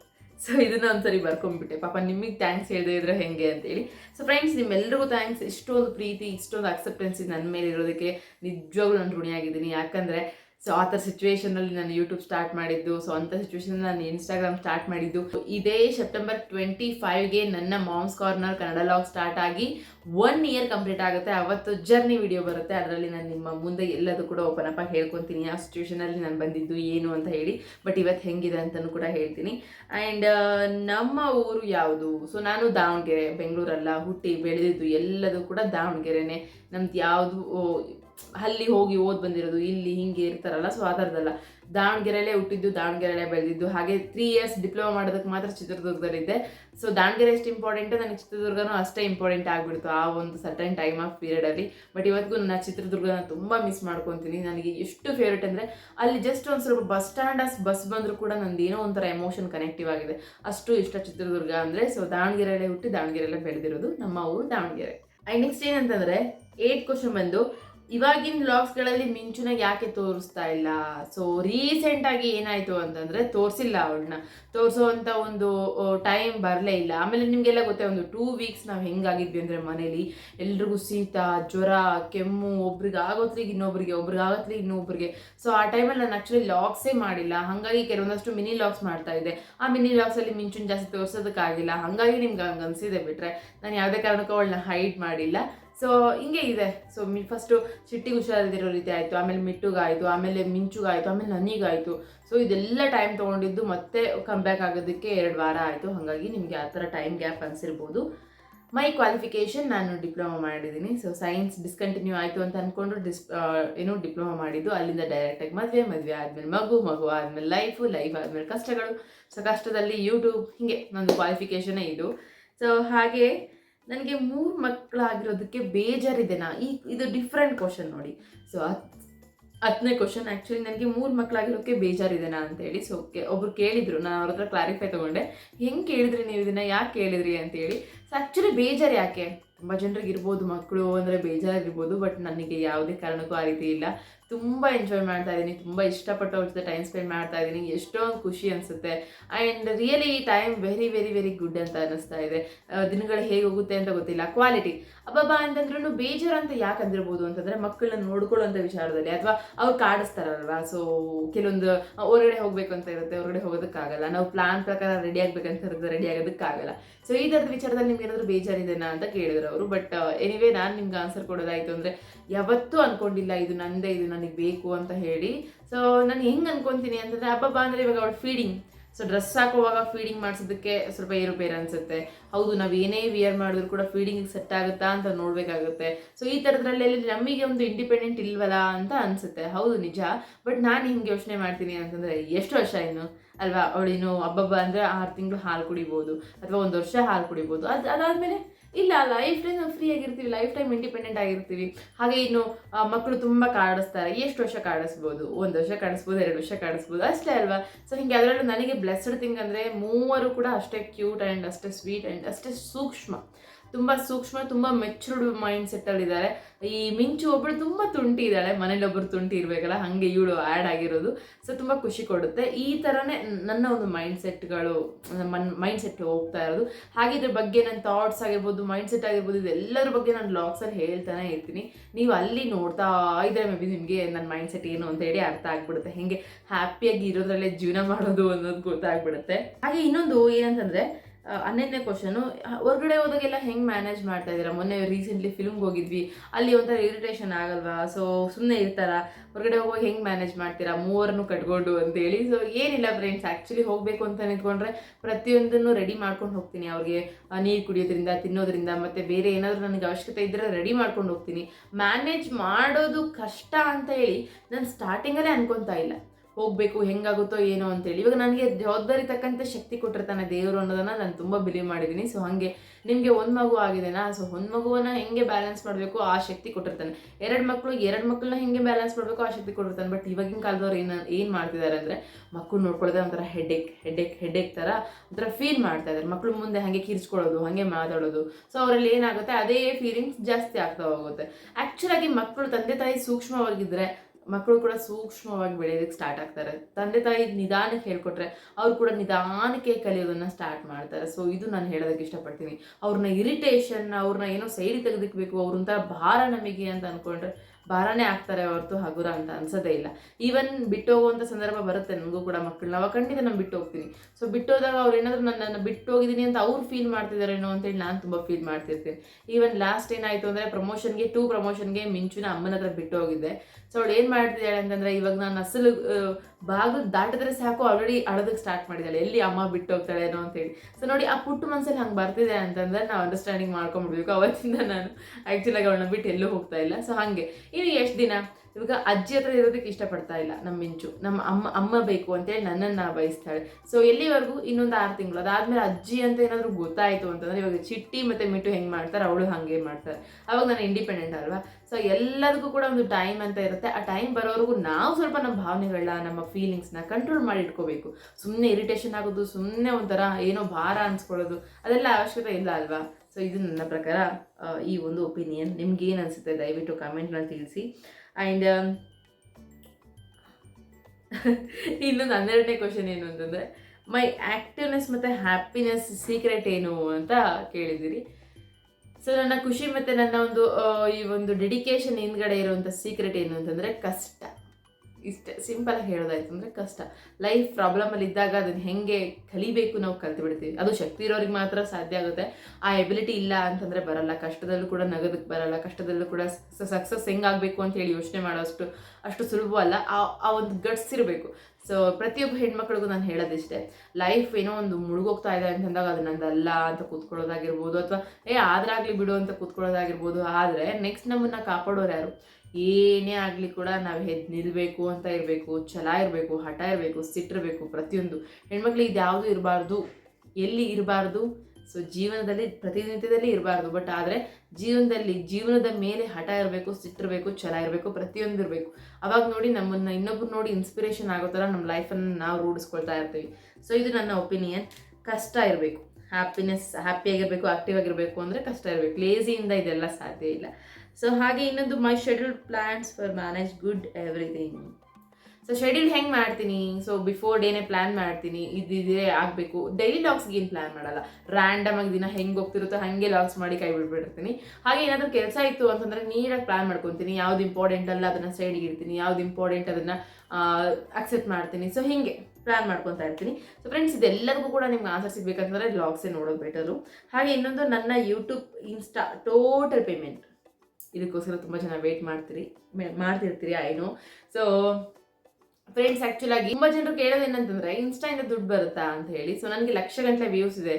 ಸೊ ಇದನ್ನ ಒಂದ್ಸರಿ ಬರ್ಕೊಂಡ್ಬಿಟ್ಟೆ ಪಾಪ ನಿಮಗೆ ಥ್ಯಾಂಕ್ಸ್ ಹೇಳಿದೆ ಇದ್ರೆ ಹೆಂಗೆ ಅಂತೇಳಿ. ಸೊ ಫ್ರೆಂಡ್ಸ್ ನಿಮ್ಮೆಲ್ಲರಿಗೂ ಥ್ಯಾಂಕ್ಸ್ ಇಷ್ಟೊಂದು ಪ್ರೀತಿ, ಇಷ್ಟೊಂದು ಅಕ್ಸೆಪ್ಟೆನ್ಸ್ ನನ್ನ ಮೇಲೆ ಇರೋದಕ್ಕೆ ನಿಜವಾಗ್ಲೂ ನಾನು ಋಣಿಯಾಗಿದ್ದೀನಿ. ಯಾಕಂದರೆ ಸೊ ಆ ಥರ ಸಿಚುವೇಶನಲ್ಲಿ ನಾನು ಯೂಟ್ಯೂಬ್ ಸ್ಟಾರ್ಟ್ ಮಾಡಿದ್ದು. ಸೊ ಅಂಥ ಸಿಚುವೇಶನ್ ನಾನು ಇನ್ಸ್ಟಾಗ್ರಾಮ್ ಸ್ಟಾರ್ಟ್ ಮಾಡಿದ್ದು. ಇದೇ ಸೆಪ್ಟೆಂಬರ್ ಟ್ವೆಂಟಿ ಫೈವ್ಗೆ ನನ್ನ moms corner Kannada vlog start ಆಗಿ ಒನ್ ಇಯರ್ ಕಂಪ್ಲೀಟ್ ಆಗುತ್ತೆ. ಅವತ್ತು ಜರ್ನಿ ವಿಡಿಯೋ ಬರುತ್ತೆ. ಅದರಲ್ಲಿ ನಾನು ನಿಮ್ಮ ಮುಂದೆ ಎಲ್ಲದೂ ಕೂಡ ಓಪನ್ ಅಪ್ ಆಗಿ ಹೇಳ್ಕೊತೀನಿ. ಆ ಸಿಚುವೇಶನಲ್ಲಿ ನಾನು ಬಂದಿದ್ದು ಏನು ಅಂತ ಹೇಳಿ. ಬಟ್ ಇವತ್ತು ಹೆಂಗಿದೆ ಅಂತಲೂ ಕೂಡ ಹೇಳ್ತೀನಿ. ಆ್ಯಂಡ್ ನಮ್ಮ ಊರು ಯಾವುದು? ಸೊ ನಾನು ದಾವಣಗೆರೆ, ಬೆಂಗಳೂರಲ್ಲ. ಹುಟ್ಟಿ, ಬೆಳೆದಿದ್ದು ಎಲ್ಲದೂ ಕೂಡ ದಾವಣಗೆರೆನೇ. ನಮ್ದು ಯಾವುದು ಅಲ್ಲಿ ಹೋಗಿ ಓದ್ ಬಂದಿರೋದು, ಇಲ್ಲಿ ಹಿಂಗೆ ಇರ್ತಾರಲ್ಲ. ಸೊ ಆ ಥರದ್ದಲ್ಲ. ದಾವಣಗೆರೆಯಲ್ಲೇ ಹುಟ್ಟಿದ್ದು, ದಾವಣಗೆರೆಯಲ್ಲೇ ಬೆಳೆದಿದ್ದು. ಹಾಗೆ ತ್ರೀ ಇಯರ್ಸ್ ಡಿಪ್ಲೊಮಾ ಮಾಡೋದಕ್ಕೆ ಮಾತ್ರ ಚಿತ್ರದುರ್ಗದಲ್ಲಿದ್ದೆ. ಸೊ ದಾವಣಗೆರೆ ಎಷ್ಟು ಇಂಪಾರ್ಟೆಂಟು ನನಗೆ ಚಿತ್ರದುರ್ಗನೂ ಅಷ್ಟೇ ಇಂಪಾರ್ಟೆಂಟ್ ಆಗಿಬಿಡ್ತು ಆ ಒಂದು ಸರ್ಟನ್ ಟೈಮ್ ಆಫ್ ಪೀರಿಯಡಲ್ಲಿ ಬಟ್ ಇವತ್ತಿಗೂ ನಾನು ಚಿತ್ರದುರ್ಗನ ತುಂಬ ಮಿಸ್ ಮಾಡ್ಕೊತೀನಿ. ನನಗೆ ಎಷ್ಟು ಫೇವ್ರೇಟ್ ಅಂದರೆ ಅಲ್ಲಿ ಜಸ್ಟ್ ಒಂದು ಸ್ವಲ್ಪ ಬಸ್ ಸ್ಟ್ಯಾಂಡ್ ಅಸ್ ಬಸ್ ಬಂದರೂ ಕೂಡ ನಂದು ಏನೋ ಒಂಥರ ಎಮೋಷನ್ ಕನೆಕ್ಟಿವ್ ಆಗಿದೆ. ಅಷ್ಟು ಇಷ್ಟ ಚಿತ್ರದುರ್ಗ ಅಂದರೆ. ಸೊ ದಾವಣಗೆರೆಯಲ್ಲೇ ಹುಟ್ಟಿ ದಾವಣಗೆರೆಯಲ್ಲೇ ಬೆಳೆದಿರೋದು ನಮ್ಮ ಊರು ದಾವಣಗೆರೆ. ಆ್ಯಂಡ್ ನೆಕ್ಸ್ಟ್ ಏನಂತಂದರೆ ಏಟ್ ಕ್ವಶನ್ ಬಂದು ಇವಾಗಿನ ವ್ಲಾಗ್ಸ್ಗಳಲ್ಲಿ ಮಿಂಚುನ ಯಾಕೆ ತೋರಿಸ್ತಾ ಇಲ್ಲ? ಸೊ ರೀಸೆಂಟಾಗಿ ಏನಾಯಿತು ಅಂತಂದರೆ ತೋರಿಸಿಲ್ಲ ಅವಳನ್ನ. ತೋರಿಸೋವಂಥ ಒಂದು ಟೈಮ್ ಬರಲೇ ಇಲ್ಲ. ಆಮೇಲೆ ನಿಮಗೆಲ್ಲ ಗೊತ್ತೇ, ಒಂದು ಟೂ ವೀಕ್ಸ್ ನಾವು ಹೆಂಗಾಗಿದ್ವಿ ಅಂದರೆ ಮನೇಲಿ ಎಲ್ರಿಗೂ ಶೀತ, ಜ್ವರ, ಕೆಮ್ಮು, ಒಬ್ರಿಗೆ ಆಗೋತ್ಲಿಗೆ ಇನ್ನೊಬ್ರಿಗೆ, ಒಬ್ರಿಗೆ ಆಗೋತ್ಲಿಗೆ ಇನ್ನೊಬ್ರಿಗೆ. ಸೊ ಆ ಟೈಮಲ್ಲಿ ನಾನು ಆ್ಯಕ್ಚುಲಿ ಲಾಗ್ಸೇ ಮಾಡಿಲ್ಲ. ಹಾಗಾಗಿ ಕೆಲವೊಂದಷ್ಟು ಮಿನಿ ಲಾಗ್ಸ್ ಮಾಡ್ತಾ ಇದ್ದೆ. ಆ ಮಿನಿ ಲಾಗ್ಸಲ್ಲಿ ಮಿಂಚುನ ಜಾಸ್ತಿ ತೋರಿಸೋದಕ್ಕಾಗಿಲ್ಲ. ಹಾಗಾಗಿ ನಿಮ್ಗೆ ಹಂಗೆ ಅನಿಸಿದೆ ಬಿಟ್ಟರೆ ನಾನು ಯಾವುದೇ ಕಾರಣಕ್ಕೂ ಅವಳನ್ನ ಹೈಡ್ ಮಾಡಿಲ್ಲ. ಸೊ ಹಿಂಗೆ ಇದೆ. ಸೊ ಮಿ ಫಸ್ಟು ಚಿಟ್ಟಿಗೆ ಹುಷಾರಿದಿರೋ ರೀತಿ ಆಯಿತು. ಆಮೇಲೆ ಮಿಟ್ಟುಗಾಯಿತು, ಆಮೇಲೆ ಮಿಂಚುಗಾಯಿತು, ಆಮೇಲೆ ನನಗಾಯಿತು. ಸೊ ಇದೆಲ್ಲ ಟೈಮ್ ತೊಗೊಂಡಿದ್ದು ಮತ್ತೆ ಕಮ್ ಬ್ಯಾಕ್ ಆಗೋದಕ್ಕೆ ಎರಡು ವಾರ ಆಯಿತು. ಹಾಗಾಗಿ ನಿಮಗೆ ಆ ಥರ ಟೈಮ್ ಗ್ಯಾಪ್ ಅನಿಸಿರ್ಬೋದು. ಮೈ ಕ್ವಾಲಿಫಿಕೇಷನ್ ನಾನು ಡಿಪ್ಲೊಮಾ ಮಾಡಿದ್ದೀನಿ. ಸೊ ಸೈನ್ಸ್ ಡಿಸ್ಕಂಟಿನ್ಯೂ ಆಯಿತು ಅಂತ ಅಂದ್ಕೊಂಡು ಡಿಸ್ ಏನು ಡಿಪ್ಲೊಮಾ ಮಾಡಿದ್ದು. ಅಲ್ಲಿಂದ ಡೈರೆಕ್ಟಾಗಿ ಮದುವೆ ಮದುವೆ ಆದಮೇಲೆ ಮಗು ಮಗು ಆದಮೇಲೆ ಲೈಫು ಲೈಫ್ ಆದಮೇಲೆ ಕಷ್ಟಗಳು. ಸೊ ಕಷ್ಟದಲ್ಲಿ ಯೂಟ್ಯೂಬ್ ಹೀಗೆ ನಂದು ಕ್ವಾಲಿಫಿಕೇಷನೇ ಇದು. ಸೊ ಹಾಗೆ ನನಗೆ ಮೂರು ಮಕ್ಕಳಾಗಿರೋದಕ್ಕೆ ಬೇಜಾರಿದೆನಾ ಈ ಇದು ಡಿಫ್ರೆಂಟ್ ಕ್ವಶನ್ ನೋಡಿ. ಸೊ ಹತ್ತನೇ ಕ್ವಶನ್ ಆ್ಯಕ್ಚುಲಿ ನನಗೆ ಮೂರು ಮಕ್ಕಳಾಗಿರೋಕ್ಕೆ ಬೇಜಾರಿದೆನಾ ಅಂತೇಳಿ. ಸೊ ಒಬ್ರು ಕೇಳಿದ್ರು ನಾನು ಅವ್ರ ಹತ್ರ ಕ್ಲಾರಿಫೈ ತೊಗೊಂಡೆ. ಹೆಂಗೆ ಕೇಳಿದ್ರಿ ನೀವು ಇದನ್ನು? ಯಾಕೆ ಕೇಳಿದ್ರಿ? ಅಂತೇಳಿ. ಸೊ ಆ್ಯಕ್ಚುಲಿ ಬೇಜಾರು ಯಾಕೆ? ತುಂಬ ಜನರಿಗೆ ಇರ್ಬೋದು ಮಕ್ಕಳು ಅಂದರೆ ಬೇಜಾರಿರ್ಬೋದು ಬಟ್ ನನಗೆ ಯಾವುದೇ ಕಾರಣಕ್ಕೂ ಆ ರೀತಿ ಇಲ್ಲ. ತುಂಬ ಎಂಜಾಯ್ ಮಾಡ್ತಾ ಇದ್ದೀನಿ ತುಂಬ ಇಷ್ಟಪಟ್ಟು ಅವ್ರ ಜೊತೆ ಟೈಮ್ ಸ್ಪೆಂಡ್ ಮಾಡ್ತಾ ಇದ್ದೀನಿ ಎಷ್ಟೊಂದು ಖುಷಿ ಅನಿಸುತ್ತೆ. And really time very very very good ಅಂತ ಅನ್ನಿಸ್ತಾ ಇದೆ. ದಿನಗಳು ಹೇಗೆ ಹೋಗುತ್ತೆ ಅಂತ ಗೊತ್ತಿಲ್ಲ. ಕ್ವಾಲಿಟಿ ಅಬ್ಬಬ್ಬ ಅಂತಂದ್ರೂ ಬೇಜಾರು ಅಂತ ಯಾಕೆ ಅಂದಿರ್ಬೋದು ಅಂತಂದರೆ ಮಕ್ಕಳನ್ನ ನೋಡ್ಕೊಳ್ಳೋಂಥ ವಿಚಾರದಲ್ಲಿ ಅಥವಾ ಅವ್ರು ಕಾಡಿಸ್ತಾರಲ್ವಾ? ಸೊ ಕೆಲವೊಂದು ಹೊರಗಡೆ ಹೋಗಬೇಕು ಅಂತ ಇರುತ್ತೆ, ಹೊರಗಡೆ ಹೋಗೋದಕ್ಕಾಗಲ್ಲ. ನಾವು ಪ್ಲಾನ್ ಪ್ರಕಾರ ರೆಡಿ ಆಗಬೇಕಂತ ಇರುತ್ತೆ ರೆಡಿ ಆಗೋದಕ್ಕಾಗಲ್ಲ. ಸೊ ಈ ಥರದ ವಿಚಾರದಲ್ಲಿ ನಿಮ್ಗೆ ಏನಾದರೂ ಬೇಜಾರಿದೆನಾ ಅಂತ ಕೇಳಿದ್ರು ಅವರು. ಬಟ್ ಎನಿವೇ ನಾನು ನಿಮ್ಗೆ ಆನ್ಸರ್ ಕೊಡೋದಾಯಿತು ಅಂದರೆ ಯಾವತ್ತೂ ಅಂದ್ಕೊಂಡಿಲ್ಲ ಇದು ನಂದೇ, ಇದು ನನಗೆ ಬೇಕು ಅಂತ ಹೇಳಿ. ಸೊ ನಾನು ಹೆಂಗೆ ಅನ್ಕೊಂತೀನಿ ಅಂತಂದರೆ ಹಬ್ಬಬ್ಬ ಅಂದರೆ ಇವಾಗ ಅವಳು ಫೀಡಿಂಗ್ ಸೊ ಡ್ರೆಸ್ ಹಾಕುವಾಗ ಫೀಡಿಂಗ್ ಮಾಡಿಸೋದಕ್ಕೆ ಸ್ವಲ್ಪ ಏರುಪೇರು ಅನಿಸುತ್ತೆ. ಹೌದು, ನಾವು ಏನೇ ವಿಯರ್ ಮಾಡಿದ್ರು ಕೂಡ ಫೀಡಿಂಗ್ ಸೆಟ್ ಆಗುತ್ತಾ ಅಂತ ನೋಡಬೇಕಾಗುತ್ತೆ. ಸೊ ಈ ಥರದ್ರಲ್ಲಿ ನಮಗೆ ಒಂದು ಇಂಡಿಪೆಂಡೆಂಟ್ ಇಲ್ವಲ್ಲ ಅಂತ ಅನಿಸುತ್ತೆ. ಹೌದು, ನಿಜ. ಬಟ್ ನಾನು ಹಿಂಗೆ ಯೋಚನೆ ಮಾಡ್ತೀನಿ ಅಂತಂದರೆ, ಎಷ್ಟು ವರ್ಷ ಇನ್ನು? ಅಲ್ವಾ? ಅವಳಿನ್ನು ಹಬ್ಬಬ್ಬ ಅಂದರೆ ಆರು ತಿಂಗಳು ಹಾಲು ಕುಡಿಬೋದು, ಅಥವಾ ಒಂದು ವರ್ಷ ಹಾಲು ಕುಡಿಬೋದು. ಅದು ಅದಾದಮೇಲೆ ಇಲ್ಲ ಲೈಫ್ ಟೈಮ್ ನಾವು ಫ್ರೀ ಆಗಿರ್ತೀವಿ ಲೈಫ್ ಟೈಮ್ ಇಂಡಿಪೆಂಡೆಂಟ್ ಆಗಿರ್ತೀವಿ. ಹಾಗೆ ಇನ್ನು ಮಕ್ಕಳು ತುಂಬ ಕಾಡಿಸ್ತಾರೆ. ಎಷ್ಟು ವರ್ಷ ಕಾಡಿಸ್ಬೋದು? ಒಂದು ವರ್ಷ ಕಾಡಿಸ್ಬೋದು, ಎರಡು ವರ್ಷ ಕಾಡಿಸ್ಬೋದು. ಅಷ್ಟೇ ಅಲ್ವಾ? ಸೊ ಹಿಂಗೆ ಅದರಲ್ಲೂ ನನಗೆ ಬ್ಲೆಸ್ಡ್ ಥಿಂಗ್ ಅಂದರೆ ಮೂವರು ಕೂಡ ಅಷ್ಟೇ ಕ್ಯೂಟ್ ಆ್ಯಂಡ್ ಅಷ್ಟೇ ಸ್ವೀಟ್ ಆ್ಯಂಡ್ ಅಷ್ಟೇ ಸೂಕ್ಷ್ಮ. ತುಂಬ ಸೂಕ್ಷ್ಮ, ತುಂಬ ಮೆಚೂರ್ಡ್ ಮೈಂಡ್ ಸೆಟ್ಟಲ್ಲಿದ್ದಾರೆ ಈ ಮಿಂಚು ಒಬ್ಬಳು ತುಂಬ ತುಂಟಿ ಇದ್ದಾಳೆ, ಮನೇಲಿ ಒಬ್ಬರು ತುಂಟಿ ಇರಬೇಕಲ್ಲ ಹಾಗೆ ಇವಳು ಆ್ಯಡ್ ಆಗಿರೋದು. ಸೊ ತುಂಬ ಖುಷಿ ಕೊಡುತ್ತೆ. ಈ ಥರನೇ ನನ್ನ ಒಂದು ಮೈಂಡ್ ಸೆಟ್ಗಳು ಮೈಂಡ್ ಸೆಟ್ ಹೋಗ್ತಾ ಇರೋದು. ಹಾಗೆ ಇದ್ರ ಬಗ್ಗೆ ನನ್ನ ಥಾಟ್ಸ್ ಆಗಿರ್ಬೋದು ಮೈಂಡ್ ಸೆಟ್ ಆಗಿರ್ಬೋದು, ಇದೆಲ್ಲರ ಬಗ್ಗೆ ನಾನು ಬ್ಲಾಗ್ಸಲ್ಲಿ ಹೇಳ್ತಾನೆ ಇರ್ತೀನಿ. ನೀವು ಅಲ್ಲಿ ನೋಡ್ತಾ ಇದ್ರೆ ಮೇ ಬಿ ನಿಮಗೆ ನನ್ನ ಮೈಂಡ್ ಸೆಟ್ ಏನು ಅಂತ ಹೇಳಿ ಅರ್ಥ ಆಗ್ಬಿಡುತ್ತೆ. ಹೆಂಗೆ ಹ್ಯಾಪಿಯಾಗಿ ಇರೋದ್ರಲ್ಲೇ ಜೀವನ ಮಾಡೋದು ಅನ್ನೋದು ಗೊತ್ತಾಗ್ಬಿಡುತ್ತೆ. ಹಾಗೆ ಇನ್ನೊಂದು ಏನಂತಂದರೆ ಹನ್ನೊಂದನೇ ಕ್ವಶನು ಹೊರಗಡೆ ಹೋದಾಗೆಲ್ಲ ಹೆಂಗೆ ಮ್ಯಾನೇಜ್ ಮಾಡ್ತಾ ಇದ್ದೀರಾ? ಮೊನ್ನೆ ರೀಸೆಂಟ್ಲಿ ಫಿಲ್ಮ್ಗೆ ಹೋಗಿದ್ವಿ. ಅಲ್ಲಿ ಒಂಥರ ಇರಿಟೇಷನ್ ಆಗಲ್ವಾ? ಸೊ ಸುಮ್ಮನೆ ಇರ್ತಾರ. ಹೊರಗಡೆ ಹೋಗಿ ಹೆಂಗೆ ಮ್ಯಾನೇಜ್ ಮಾಡ್ತೀರಾ? ಮೂವರನ್ನು ಕಟ್ಕೊಂಡು ಅಂತೇಳಿ. ಸೊ ಏನಿಲ್ಲ ಫ್ರೆಂಡ್ಸ್ ಆ್ಯಕ್ಚುಲಿ ಹೋಗಬೇಕು ಅಂತ ನಿಂತ್ಕೊಂಡ್ರೆ ಪ್ರತಿಯೊಂದನ್ನು ರೆಡಿ ಮಾಡ್ಕೊಂಡು ಹೋಗ್ತೀನಿ ಅವ್ರಿಗೆ. ನೀರು ಕುಡಿಯೋದ್ರಿಂದ, ತಿನ್ನೋದ್ರಿಂದ, ಮತ್ತು ಬೇರೆ ಏನಾದರೂ ನನಗೆ ಅವಶ್ಯಕತೆ ಇದ್ದರೆ ರೆಡಿ ಮಾಡ್ಕೊಂಡು ಹೋಗ್ತೀನಿ. ಮ್ಯಾನೇಜ್ ಮಾಡೋದು ಕಷ್ಟ ಅಂತ ಹೇಳಿ ನಾನು ಸ್ಟಾರ್ಟಿಂಗಲ್ಲೇ ಅನ್ಕೊತಾ ಇಲ್ಲ. ಹೋಗಬೇಕು, ಹೆಂಗಾಗುತ್ತೋ ಏನೋ ಅಂತೇಳಿ. ಇವಾಗ ನನಗೆ ಜವಾಬ್ದಾರಿ ತಕ್ಕಂತೆ ಶಕ್ತಿ ಕೊಟ್ಟಿರ್ತಾನೆ ದೇವರು ಅನ್ನೋದನ್ನ ನಾನು ತುಂಬ ಬಿಲೀವ್ ಮಾಡಿದ್ದೀನಿ ಸೊ ಹಾಗೆ ನಿಮಗೆ ಒಂದು ಮಗು ಆಗಿದೆನಾ? ಸೊ ಒಂದು ಮಗುವನ್ನು ಹೆಂಗೆ ಬ್ಯಾಲೆನ್ಸ್ ಮಾಡಬೇಕು? ಆ ಶಕ್ತಿ ಕೊಟ್ಟಿರ್ತಾನೆ. ಎರಡು ಮಕ್ಕಳು ಎರಡು ಮಕ್ಕಳನ್ನ ಹೆಂಗೆ ಬ್ಯಾಲೆನ್ಸ್ ಮಾಡಬೇಕು? ಆ ಶಕ್ತಿ ಕೊಟ್ಟಿರ್ತಾನೆ. ಬಟ್ ಇವಾಗಿನ ಕಾಲದವ್ರು ಏನು ಏನು ಮಾಡ್ತಿದ್ದಾರೆ ಅಂದರೆ ಮಕ್ಕಳು ನೋಡ್ಕೊಳ್ಳೋದೇ ಒಂಥರ ಹೆಡ್ಡೇಕ್ ಹೆಡ್ಡೇಕ್ ಹೆಡ್ಡೇಕ್ ಥರ ಒಂಥರ ಫೀಲ್ ಮಾಡ್ತಾ ಇದ್ದಾರೆ. ಮಕ್ಕಳು ಮುಂದೆ ಹಾಗೆ ಕಿರ್ಚ್ಕೊಳ್ಳೋದು, ಹಾಗೆ ಮಾತಾಡೋದು. ಸೊ ಅವರಲ್ಲಿ ಏನಾಗುತ್ತೆ? ಅದೇ ಫೀಲಿಂಗ್ಸ್ ಜಾಸ್ತಿ ಆಗ್ತಾ ಹೋಗುತ್ತೆ. ಆ್ಯಕ್ಚುಲಾಗಿ ಮಕ್ಕಳು ತಂದೆ ತಾಯಿ ಸೂಕ್ಷ್ಮವಾಗಿದ್ದರೆ ಮಕ್ಕಳು ಕೂಡ ಸೂಕ್ಷ್ಮವಾಗಿ ಬೆಳೆಯೋದಕ್ಕೆ ಸ್ಟಾರ್ಟ್ ಆಗ್ತಾರೆ. ತಂದೆ ತಾಯಿ ನಿಧಾನಕ್ಕೆ ಹೇಳ್ಕೊಟ್ರೆ ಅವ್ರು ಕೂಡ ನಿಧಾನಕ್ಕೆ ಕಲಿಯೋದನ್ನ ಸ್ಟಾರ್ಟ್ ಮಾಡ್ತಾರೆ. ಸೊ ಇದು ನಾನು ಹೇಳೋದಕ್ಕೆ ಇಷ್ಟಪಡ್ತೀನಿ. ಅವ್ರನ್ನ ಇರಿಟೇಷನ್ ಅವ್ರನ್ನ ಏನೋ ಸೈಡಿ ತೆಗೆದಿಕ್ಬೇಕು ಅವ್ರಂಥ ಭಾರ ನಮಗೆ ಅಂತ ಅಂದ್ಕೊಂಡ್ರೆ ಭಾರನೇ ಆಗ್ತಾರೆ ಹೊರತು ಹಗುರ ಅಂತ ಅನ್ಸೋದೇ ಇಲ್ಲ. ಈವನ್ ಬಿಟ್ಟು ಸಂದರ್ಭ ಬರುತ್ತೆ ನನಗೂ ಕೂಡ ಮಕ್ಕಳನ್ನ ಅವಾಗ ಖಂಡಿತ ನಾನು ಬಿಟ್ಟು ಹೋಗ್ತೀನಿ. ಸೊ ಬಿಟ್ಟು ಹೋದಾಗ ಅವ್ರು ಏನಾದರೂ ನನ್ನನ್ನು ಬಿಟ್ಟು ಹೋಗಿದ್ದೀನಿ ಅಂತ ಅವ್ರು ಫೀಲ್ ಮಾಡ್ತಿದ್ದಾರೇನೋ ಅಂತೇಳಿ ನಾನು ತುಂಬ ಫೀಲ್ ಮಾಡ್ತಿರ್ತೀನಿ. ಈವನ್ ಲಾಸ್ಟ್ ಏನಾಯಿತು ಅಂದರೆ ಪ್ರಮೋಷನ್ಗೆ ಟೂ ಪ್ರಮೋಷನ್ಗೆ ಮಿಂಚುನ ಅಮ್ಮನ ಹತ್ರ ಬಿಟ್ಟು ಹೋಗಿದ್ದೆ. ಸೊ ಅವಳು ಏನು ಮಾಡ್ತಿದ್ದಾಳೆ ಅಂತಂದರೆ ಇವಾಗ ನಾನು ಅಸಲು ಬಾಗಿಲು ದಾಟಿದ್ರೆ ಸಾಕು ಆಲ್ರೆಡಿ ಅಳೋದಕ್ಕೆ ಸ್ಟಾರ್ಟ್ ಮಾಡಿದ್ದಾಳೆ. ಎಲ್ಲಿ ಅಮ್ಮ ಬಿಟ್ಟು ಅಂತ ಅಂತೇಳಿ. ಸೊ ನೋಡಿ ಆ ಪುಟ್ಟ ಮನಸ್ಸಲ್ಲಿ ಹಂಗೆ ಬರ್ತಿದೆ ಅಂತಂದ್ರೆ ನಾವು ಅಂಡರ್ಸ್ಟ್ಯಾಂಡಿಂಗ್ ಮಾಡ್ಕೊಂಡ್ಬಿಡ್ಬೇಕು ಅವತ್ತಿಂದ ನಾನು ಆ್ಯಕ್ಚುಲಾಗಿ ಅವಳನ್ನ ಬಿಟ್ಟು ಎಲ್ಲೂ ಹೋಗ್ತಾ ಇಲ್ಲ. ಸೊ ಹಾಗೆ. ಇನ್ನು ಎಷ್ಟು ದಿನ ಇವಾಗ ಅಜ್ಜಿ ಹತ್ರ ಇರೋದಕ್ಕೆ ಇಷ್ಟಪಡ್ತಾ ಇಲ್ಲ ನಮ್ಮ ಮಿಂಚು, ನಮ್ಮ ಅಮ್ಮ ಅಮ್ಮ ಬೇಕು ಅಂತೇಳಿ ನನ್ನನ್ನು ಬಯಸ್ತಾಳೆ. ಸೊ ಎಲ್ಲಿವರೆಗೂ? ಇನ್ನೊಂದು ಆರು ತಿಂಗಳು. ಅದಾದಮೇಲೆ ಅಜ್ಜಿ ಅಂತ ಏನಾದರೂ ಗೊತ್ತಾಯಿತು ಅಂತಂದ್ರೆ ಇವಾಗ ಚಿಟ್ಟಿ ಮತ್ತು ಮಿಟ್ಟು ಹೆಂಗೆ ಮಾಡ್ತಾರೆ, ಅವಳು ಹಾಗೆ ಮಾಡ್ತಾರೆ. ಅವಾಗ ನಾನು ಇಂಡಿಪೆಂಡೆಂಟ್ ಅಲ್ವಾ? ಸೊ ಎಲ್ಲದಕ್ಕೂ ಕೂಡ ಒಂದು ಟೈಮ್ ಅಂತ ಇರುತ್ತೆ. ಆ ಟೈಮ್ ಬರೋವರೆಗೂ ನಾವು ಸ್ವಲ್ಪ ನಮ್ಮ ಭಾವನೆಗಳನ್ನ, ನಮ್ಮ ಫೀಲಿಂಗ್ಸ್ನ ಕಂಟ್ರೋಲ್ ಮಾಡಿ ಇಟ್ಕೋಬೇಕು. ಸುಮ್ಮನೆ ಇರಿಟೇಷನ್ ಆಗೋದು ಸುಮ್ಮನೆ ಒಂಥರ ಏನೋ ಭಾರ ಅನ್ಸ್ಕೊಳ್ಳೋದು, ಅದೆಲ್ಲ ಅವಶ್ಯಕತೆ ಇಲ್ಲ ಅಲ್ವಾ? ಸೊ ಇದು ನನ್ನ ಪ್ರಕಾರ ಈ ಒಂದು ಒಪಿನಿಯನ್ ನಿಮ್ಗೆ ಏನು ಅನಿಸುತ್ತೆ? ದಯವಿಟ್ಟು ಕಮೆಂಟ್ನಲ್ಲಿ ತಿಳಿಸಿ. ಆ್ಯಂಡ್ ಇನ್ನೊಂದು ಹನ್ನೆರಡನೇ ಕ್ವಶನ್ ಏನು ಅಂತಂದರೆ ಮೈ ಆ್ಯಕ್ಟಿವ್ನೆಸ್ ಮತ್ತು ಹ್ಯಾಪಿನೆಸ್ ಸೀಕ್ರೆಟ್ ಏನು ಅಂತ ಕೇಳಿದ್ದೀರಿ. ಸೊ ನನ್ನ ಖುಷಿ ಮತ್ತು ನನ್ನ ಒಂದು ಈ ಒಂದು ಡೆಡಿಕೇಶನ್ ಹಿಂದ್ಗಡೆ ಇರುವಂಥ ಸೀಕ್ರೆಟ್ ಏನು ಅಂತಂದರೆ ಕಷ್ಟ. ಇಷ್ಟೇ ಸಿಂಪಲ್ ಹೇಳೋದಾಯ್ತು ಅಂದರೆ ಕಷ್ಟ. ಲೈಫ್ ಪ್ರಾಬ್ಲಮಲ್ಲಿ ಇದ್ದಾಗ ಅದನ್ನು ಹೆಂಗೆ ಕಲಿಬೇಕು ನಾವು ಕಲ್ತು ಬಿಡ್ತೀವಿ. ಅದು ಶಕ್ತಿ ಇರೋರಿಗೆ ಮಾತ್ರ ಸಾಧ್ಯ ಆಗುತ್ತೆ. ಆ ಎಬಿಲಿಟಿ ಇಲ್ಲ ಅಂತಂದರೆ ಬರಲ್ಲ. ಕಷ್ಟದಲ್ಲೂ ಕೂಡ ನಗದಕ್ಕೆ ಬರಲ್ಲ. ಕಷ್ಟದಲ್ಲೂ ಕೂಡ ಸಕ್ಸಸ್ ಹೆಂಗಾಗಬೇಕು ಅಂತ ಹೇಳಿ ಯೋಚನೆ ಮಾಡೋಷ್ಟು, ಅಷ್ಟು ಸುಲಭ ಅಲ್ಲ ಆ ಆ ಒಂದು ಗಟ್ಸ್ ಇರಬೇಕು. ಸೊ ಪ್ರತಿಯೊಬ್ಬ ಹೆಣ್ಮಕ್ಳಿಗೂ ನಾನು ಹೇಳೋದಿಷ್ಟೇ. ಲೈಫ್ ಏನೋ ಒಂದು ಮುಳುಗೋಗ್ತಾ ಇದೆ ಅಂತಂದಾಗ ಅದು ನಂದಲ್ಲ ಅಂತ ಕೂತ್ಕೊಳ್ಳೋದಾಗಿರ್ಬೋದು ಅಥವಾ, ಏ, ಆದ್ರಾಗ್ಲಿ ಬಿಡು ಅಂತ ಕೂತ್ಕೊಳ್ಳೋದಾಗಿರ್ಬೋದು. ಆದರೆ ನೆಕ್ಸ್ಟ್ ನಮ್ಮನ್ನ ಕಾಪಾಡೋರು ಯಾರು? ಏನೇ ಆಗಲಿ ಕೂಡ ನಾವು ಹೆದ್ ನಿಲ್ಲಬೇಕು ಅಂತ ಇರಬೇಕು, ಛಲ ಇರಬೇಕು, ಹಠ ಇರಬೇಕು ಸಿಟ್ಟಿರಬೇಕು ಪ್ರತಿಯೊಂದು. ಹೆಣ್ಮಕ್ಳಿಗೆ ಇದ್ಯಾವುದು ಇರಬಾರ್ದು, ಎಲ್ಲಿ ಇರಬಾರ್ದು? ಸೊ ಜೀವನದಲ್ಲಿ, ಪ್ರತಿನಿತ್ಯದಲ್ಲಿ ಇರಬಾರ್ದು. ಬಟ್ ಆದರೆ ಜೀವನದಲ್ಲಿ, ಜೀವನದ ಮೇಲೆ ಹಠ ಇರಬೇಕು ಸಿಟ್ಟಿರಬೇಕು ಛಲ ಇರಬೇಕು, ಪ್ರತಿಯೊಂದು ಇರಬೇಕು. ಅವಾಗ ನೋಡಿ ನಮ್ಮನ್ನು ಇನ್ನೊಬ್ರು ನೋಡಿ ಇನ್ಸ್ಪಿರೇಷನ್ ಆಗೋ ಥರ ನಮ್ಮ ಲೈಫನ್ನು ನಾವು ರೂಢಿಸ್ಕೊಳ್ತಾ ಇರ್ತೀವಿ. ಸೊ ಇದು ನನ್ನ ಒಪಿನಿಯನ್ ಕಷ್ಟ ಇರಬೇಕು. ಹ್ಯಾಪಿನೆಸ್ ಹ್ಯಾಪಿಯಾಗಿರಬೇಕು ಆಕ್ಟಿವ್ ಆಗಿರಬೇಕು ಅಂದರೆ ಕಷ್ಟ ಇರಬೇಕು. ಲೇಸಿಯಿಂದ ಇದೆಲ್ಲ ಸಾಧ್ಯ ಇಲ್ಲ. ಸೊ ಹಾಗೆ ಇನ್ನೊಂದು my scheduled plans for manage good everything so schedule ಹೆಂಗೆ ಮಾಡ್ತೀನಿ? ಸೊ ಬಿಫೋರ್ ಡೇನೇ ಪ್ಲ್ಯಾನ್ ಮಾಡ್ತೀನಿ. ಇದೇ ಆಗಬೇಕು. ಡೈಲಿ ಲಾಗ್ಸ್ಗೆ ಏನು ಪ್ಲ್ಯಾನ್ ಮಾಡಲ್ಲ. ರ್ಯಾಂಡಮ್ ಆಗಿ ದಿನ ಹೆಂಗೆ ಹೋಗ್ತಿರುತ್ತೋ ಹಾಗೆ ಲಾಗ್ಸ್ ಮಾಡಿ ಕೈ ಬಿಡ್ಬಿಡ್ತೀನಿ ಹಾಗೆ ಏನಾದರೂ ಕೆಲಸ ಇತ್ತು ಅಂತಂದರೆ ನೀರಾಗಿ ಪ್ಲ್ಯಾನ್ ಮಾಡ್ಕೊತೀನಿ. ಯಾವ್ದು ಇಂಪಾರ್ಟೆಂಟ್ ಅಲ್ಲ ಅದನ್ನು ಸೈಡಿಗೆ ಇಡ್ತೀನಿ. ಯಾವ್ದು ಇಂಪಾರ್ಟೆಂಟ್ ಅದನ್ನು ಅಕ್ಸೆಪ್ಟ್ ಮಾಡ್ತೀನಿ. ಸೊ ಹೀಗೆ ಪ್ಲ್ಯಾನ್ ಮಾಡ್ಕೊತಾ ಇರ್ತೀನಿ. ಸೊ ಫ್ರೆಂಡ್ಸ್ ಇದೆಲ್ಲರಿಗೂ ಕೂಡ ನಿಮ್ಗೆ ಆನ್ಸರ್ ಸಿಗಬೇಕಂತಂದರೆ ಲಾಗ್ಸೇ ನೋಡೋದು ಬೆಟರು ಹಾಗೆ ಇನ್ನೊಂದು ನನ್ನ ಯೂಟ್ಯೂಬ್ ಇನ್ಸ್ಟಾ ಟೋಟಲ್ ಪೇಮೆಂಟ್ ಇದಕ್ಕೋಸ್ಕರ ತುಂಬ ಜನ ವೇಟ್ ಮಾಡ್ತೀರಿ. ಮಾಡ್ತಿರ್ತೀರಿ ಐ ನೋ ಸೊ ಫ್ರೆಂಡ್ಸ್ ಆ್ಯಕ್ಚುಲಾಗಿ ತುಂಬ ಜನರು ಏನಂತಂದ್ರೆ ಇನ್ಸ್ಟಾಯಿಂದ ದುಡ್ಡು ಬರುತ್ತಾ ಅಂತ ಹೇಳಿ. ಸೊ ನನಗೆ ಲಕ್ಷ ಗಂಟೆ ವ್ಯೂಸ್ ಇದೆ.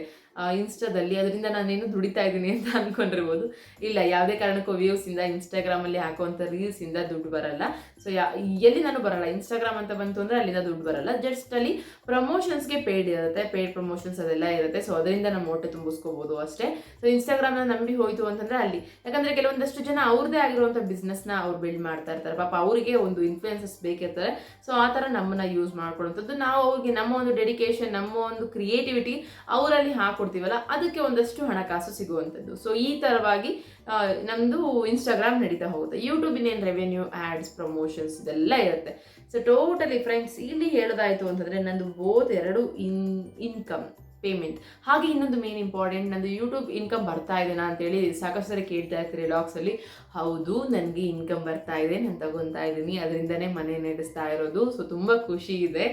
ಇನ್ಸ್ಟಾದಲ್ಲಿ ಅದರಿಂದ ನಾನೇನು ದುಡಿತಾ ಇದ್ದೀನಿ ಅಂತ ಅಂದ್ಕೊಂಡಿರ್ಬೋದು ಇಲ್ಲ, ಯಾವುದೇ ಕಾರಣಕ್ಕೂ ವ್ಯೂಸಿಂದ ಇಂದ ಇನ್ಸ್ಟಾಗ್ರಾಮ್ ಅಲ್ಲಿ ಹಾಕುವಂಥ ರೀಲ್ಸ್ ಇಂದ ದುಡ್ಡು ಬರಲ್ಲ. ಸೊ ಯಾ, ಎಲ್ಲಿ ನಾನು ಬರಲ್ಲ? ಇನ್ಸ್ಟಾಗ್ರಾಮ್ ಅಂತ ಬಂತು ಅಂದ್ರೆ ಅಲ್ಲಿಂದ ದುಡ್ಡು ಬರಲ್ಲ. ಜಸ್ಟ್ ಅಲ್ಲಿ ಪ್ರಮೋಷನ್ಸ್ಗೆ ಪೇಯ್ಡ್ ಇರುತ್ತೆ. ಪೇಯ್ಡ್ ಪ್ರಮೋಷನ್ಸ್ ಅದೆಲ್ಲ ಇರುತ್ತೆ. ಸೊ ಅದರಿಂದ ನಮ್ಮ ಹೊಟ್ಟೆ ತುಂಬಿಸ್ಕೋಬೋದು ಅಷ್ಟೇ. ಸೊ ಇನ್ಸ್ಟಾಗ್ರಾಮ್ನ ನಂಬಿ ಹೋಯಿತು ಅಂತಂದ್ರೆ ಅಲ್ಲಿ. ಯಾಕಂದ್ರೆ ಕೆಲವೊಂದಷ್ಟು ಜನ ಅವ್ರದ್ದೇ ಆಗಿರುವಂಥ ಬಿಸ್ನೆಸ್ನ ಅವ್ರು ಬಿಲ್ಡ್ ಮಾಡ್ತಾ ಇರ್ತಾರೆ. ಪಾಪ ಅವರಿಗೆ ಒಂದು ಇನ್ಫ್ಲುಯೆನ್ಸಸ್ ಬೇಕಿರ್ತಾರೆ. ಸೊ ಆ ಥರ ನಮ್ಮನ್ನ ಯೂಸ್ ಮಾಡ್ಕೊಳ್ಳೋಂಥದ್ದು ನಾವು ಅವ್ರಿಗೆ ನಮ್ಮ ಒಂದು ಡೆಡಿಕೇಶನ್ ನಮ್ಮ ಒಂದು ಕ್ರಿಯೇಟಿವಿಟಿ ಅವರಲ್ಲಿ ಹಾಕೊಡ್ತೀವಿ ಕೊಡ್ತೀವಲ್ಲ, ಅದಕ್ಕೆ ಒಂದಷ್ಟು ಹಣಕಾಸು ಸಿಗುವಂಥದ್ದು. ಸೊ ಈ ಥರವಾಗಿ ನಮ್ಮದು ಇನ್ಸ್ಟಾಗ್ರಾಮ್ ನಡೀತಾ ಹೋಗುತ್ತೆ. ಯೂಟ್ಯೂಬ್ ಇನ್ನೇನು ರೆವೆನ್ಯೂ ಆ್ಯಡ್ಸ್ ಪ್ರಮೋಷನ್ಸ್ ಇದೆಲ್ಲ ಇರುತ್ತೆ. ಸೊ ಟೋಟಲಿ ಫ್ರೆಂಡ್ಸ್ ಇಲ್ಲಿ ಹೇಳೋದಾಯಿತು ಅಂತಂದರೆ, ನಂದು ಬೋತ್ ಎರಡು ಇನ್ ಇನ್ಕಮ್ ಪೇಮೆಂಟ್ ಹಾಗೆ ಇನ್ನೊಂದು ಮೇನ್ ಇಂಪಾರ್ಟೆಂಟ್ ನಂದು ಯೂಟ್ಯೂಬ್ ಇನ್ಕಮ್ ಬರ್ತಾ ಇದೆನಾ ಅಂತೇಳಿ ಸಾಕಷ್ಟು ಸರಿ ಕೇಳ್ತಾ ಇರ್ತೀರಿ ಲಾಗ್ಸಲ್ಲಿ ಹೌದು, ನನಗೆ ಇನ್ಕಮ್ ಬರ್ತಾ ಇದೆ, ನಾನು ತಗೊತಾ ಇದ್ದೀನಿ. ಅದರಿಂದನೇ ಮನೆ ನಡೆಸ್ತಾ ಇರೋದು. ಸೊ ತುಂಬ ಖುಷಿ ಇದೆ.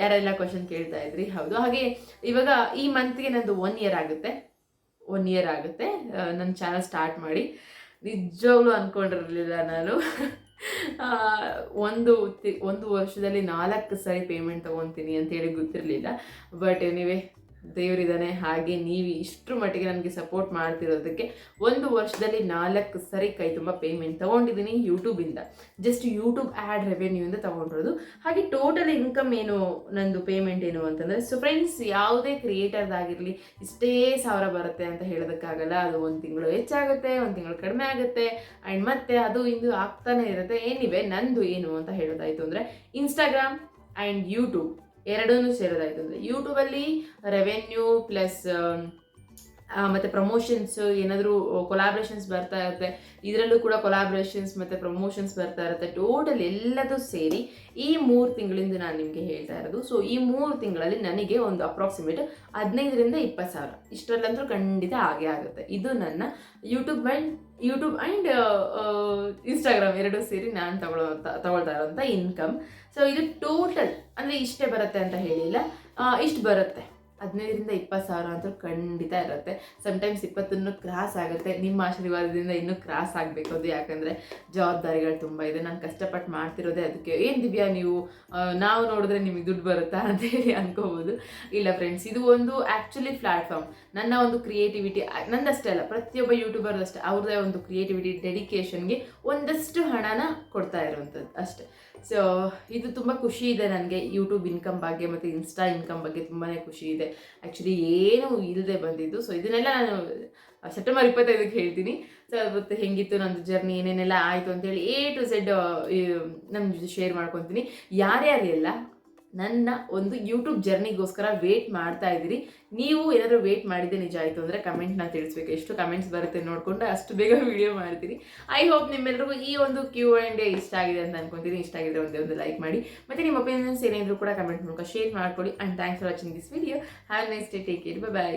ಯಾರೆಲ್ಲ ಕ್ವಶನ್ ಕೇಳ್ತಾ ಇದ್ರಿ? ಹೌದು. ಹಾಗೆ ಇವಾಗ ಈ ಮಂತ್ಗೆ ನಂದು ಒನ್ ಇಯರ್ ಆಗುತ್ತೆ. ಒನ್ ಇಯರ್ ಆಗುತ್ತೆ. ನನ್ನ ಚಾನಲ್ ಸ್ಟಾರ್ಟ್ ಮಾಡಿ. ನಿಜವಾಗ್ಲೂ ಅಂದ್ಕೊಂಡಿರಲಿಲ್ಲ ನಾನು. ಒಂದು ಒಂದು ವರ್ಷದಲ್ಲಿ ನಾಲ್ಕು ಸರಿ ಪೇಮೆಂಟ್ ತೊಗೊತೀನಿ ಅಂತೇಳಿ ಗೊತ್ತಿರಲಿಲ್ಲ. ಬಟ್ ಎನಿವೆ ದೇವರಿದ್ದಾನೆ, ಹಾಗೆ ನೀವು ಇಷ್ಟರ ಮಟ್ಟಿಗೆ ನನಗೆ ಸಪೋರ್ಟ್ ಮಾಡ್ತಿರೋದಕ್ಕೆ ಒಂದು ವರ್ಷದಲ್ಲಿ ನಾಲ್ಕು ಸರಿ ಕೈ ತುಂಬ ಪೇಮೆಂಟ್ ತೊಗೊಂಡಿದ್ದೀನಿ ಯೂಟ್ಯೂಬಿಂದ ಜಸ್ಟ್ ಯೂಟ್ಯೂಬ್ ಆ್ಯಡ್ ರೆವೆನ್ಯೂಯಿಂದ ತೊಗೊಂಡಿರೋದು. ಹಾಗೆ ಟೋಟಲ್ ಇನ್ಕಮ್ ಏನು ನಂದು ಪೇಮೆಂಟ್ ಏನು ಅಂತಂದರೆ ಸೊ ಫ್ರೆಂಡ್ಸ್ ಯಾವುದೇ ಕ್ರಿಯೇಟರ್ದಾಗಿರಲಿ ಇಷ್ಟೇ ಸಾವಿರ ಬರುತ್ತೆ ಅಂತ ಹೇಳೋದಕ್ಕಾಗಲ್ಲ. ಅದು ಒಂದು ತಿಂಗಳು ಹೆಚ್ಚಾಗುತ್ತೆ, ಒಂದು ತಿಂಗಳು ಕಡಿಮೆ ಆಗುತ್ತೆ. ಆ್ಯಂಡ್ ಮತ್ತೆ ಅದು ಇಂದು ಆಗ್ತಾನೆ ಇರುತ್ತೆ. ಏನಿವೆ ನಂದು ಏನು ಅಂತ ಹೇಳೋದಾಯಿತು ಅಂದರೆ ಇನ್ಸ್ಟಾಗ್ರಾಮ್ ಆ್ಯಂಡ್ ಯೂಟ್ಯೂಬ್ ಎರಡೂ ಸೇರೋದಾಯಿತು. ಅಂದರೆ ಯೂಟ್ಯೂಬಲ್ಲಿ ರೆವೆನ್ಯೂ ಪ್ಲಸ್ ಮತ್ತು ಪ್ರಮೋಷನ್ಸ್ ಏನಾದರೂ ಕೊಲಾಬ್ರೇಷನ್ಸ್ ಬರ್ತಾ ಇರುತ್ತೆ. ಇದರಲ್ಲೂ ಕೂಡ ಕೊಲಾಬ್ರೇಷನ್ಸ್ ಮತ್ತು ಪ್ರಮೋಷನ್ಸ್ ಬರ್ತಾ ಇರುತ್ತೆ. ಟೋಟಲ್ ಎಲ್ಲದೂ ಸೇರಿ ಈ ಮೂರು ತಿಂಗಳಿಂದ ನಾನು ನಿಮಗೆ ಹೇಳ್ತಾ ಇರೋದು. ಸೊ ಈ ಮೂರು ತಿಂಗಳಲ್ಲಿ ನನಗೆ ಒಂದು ಅಪ್ರಾಕ್ಸಿಮೇಟ್ ಹದಿನೈದರಿಂದ ಇಪ್ಪತ್ತು ಸಾವಿರ. ಇಷ್ಟರಲ್ಲಂತೂ ಖಂಡಿತ ಆಗೇ ಆಗುತ್ತೆ. ಇದು ನನ್ನ YouTube and YouTube and Instagram ಎರಡೂ ಸೇರಿ ನಾನು ತಗೊಳ್ಳೋ ತಗೊಳ್ತಾ ಇರೋಂಥ ಇನ್ಕಮ್ ಸೊ ಇದು ಟೋಟಲ್ ಅಂದರೆ ಇಷ್ಟೇ ಬರುತ್ತೆ ಅಂತ ಹೇಳಿಲ್ಲ. ಇಷ್ಟು ಬರುತ್ತೆ. ಹದಿನೈದರಿಂದ ಇಪ್ಪತ್ತು ಸಾವಿರ ಅಂತೂ ಖಂಡಿತ ಇರುತ್ತೆ. ಸಮ್ಟೈಮ್ಸ್ ಇಪ್ಪತ್ತನ್ನು ಕ್ರಾಸ್ ಆಗುತ್ತೆ. ನಿಮ್ಮ ಆಶೀರ್ವಾದದಿಂದ ಇನ್ನೂ ಕ್ರಾಸ್ ಆಗಬೇಕು ಅದು ಯಾಕಂದರೆ ಜವಾಬ್ದಾರಿಗಳು ತುಂಬ ಇದೆ. ನಾನು ಕಷ್ಟಪಟ್ಟು ಮಾಡ್ತಿರೋದೇ ಅದಕ್ಕೆ. ಏನು ದಿವ್ಯಾ ನೀವು? ನಾವು ನೋಡಿದ್ರೆ ನಿಮಗೆ ದುಡ್ಡು ಬರುತ್ತಾ ಅಂತ ಹೇಳಿ ಅನ್ಕೋಬೋದು. ಇಲ್ಲ ಫ್ರೆಂಡ್ಸ್ ಇದು ಒಂದು ಆ್ಯಕ್ಚುಲಿ ಪ್ಲ್ಯಾಟ್ಫಾರ್ಮ್ ನನ್ನ ಒಂದು ಕ್ರಿಯೇಟಿವಿಟಿ ನಂದಷ್ಟೇ ಅಲ್ಲ, ಪ್ರತಿಯೊಬ್ಬ ಯೂಟ್ಯೂಬರ್ ಅಷ್ಟೇ ಅವ್ರದ್ದೇ ಒಂದು ಕ್ರಿಯೇಟಿವಿಟಿ ಡೆಡಿಕೇಶನ್ಗೆ ಒಂದಷ್ಟು ಹಣನ ಕೊಡ್ತಾ ಇರುವಂಥದ್ದು ಅಷ್ಟೇ. ಸೊ ಇದು ತುಂಬ ಖುಷಿ ಇದೆ ನನಗೆ ಯೂಟ್ಯೂಬ್ ಇನ್ಕಮ್ ಬಗ್ಗೆ ಮತ್ತು ಇನ್ಸ್ಟಾ ಇನ್ಕಮ್ ಬಗ್ಗೆ ತುಂಬಾ ಖುಷಿ ಇದೆ. ಆ್ಯಕ್ಚುಲಿ ಏನೂ ಇಲ್ಲದೆ ಬಂದಿದ್ದು. ಸೊ ಇದನ್ನೆಲ್ಲ ನಾನು ಸೆಪ್ಟೆಂಬರ್ ಇಪ್ಪತ್ತೈದಕ್ಕೆ ಹೇಳ್ತೀನಿ. ಸೊ ಮತ್ತು ಹೆಂಗಿತ್ತು, ನಂದು ಜರ್ನಿ ಏನೇನೆಲ್ಲ ಆಯಿತು ಅಂತೇಳಿ ಎ ಟು ಝೆಡ್ ನಮ್ಮ ಜೊತೆ ಶೇರ್ ಮಾಡ್ಕೊತೀನಿ. ಯಾರ್ಯಾರೆಲ್ಲ ನನ್ನ ಒಂದು ಯೂಟ್ಯೂಬ್ ಜರ್ನಿಗೋಸ್ಕರ ವೇಟ್ ಮಾಡ್ತಾ ಇದ್ದೀರಿ. ನೀವು ಏನಾದರೂ ವೇಟ್ ಮಾಡಿದ್ದೆ ನಿಜ ಆಯಿತು ಅಂದರೆ ಕಮೆಂಟ್ನ ತಿಳಿಸ್ಬೇಕು. ಎಷ್ಟು ಕಮೆಂಟ್ಸ್ ಬರುತ್ತೆ ನೋಡಿಕೊಂಡು ಅಷ್ಟು ಬೇಗ ವಿಡಿಯೋ ಮಾಡ್ತೀನಿ ಐ ಹೋಪ್ ನಿಮ್ಮೆಲ್ಲರಿಗೂ ಈ ಒಂದು ಕ್ಯೂ ಆ್ಯಂಡ್ ಇಷ್ಟ ಆಗಿದೆ ಅಂತ ಅನ್ಕೊಂತೀನಿ. ಇಷ್ಟ ಆಗಿದ್ರೆ ಒಂದೇ ಒಂದು ಲೈಕ್ ಮಾಡಿ. ಮತ್ತು ನಿಮ್ಮ ಒಪಿನಿಯನ್ಸ್ ಏನಿದ್ರು ಕೂಡ ಕಮೆಂಟ್ ಮೂಲಕ ಶೇರ್ ಮಾಡ್ಕೊಳ್ಳಿ. And thanks for watching this video have nice day take care bye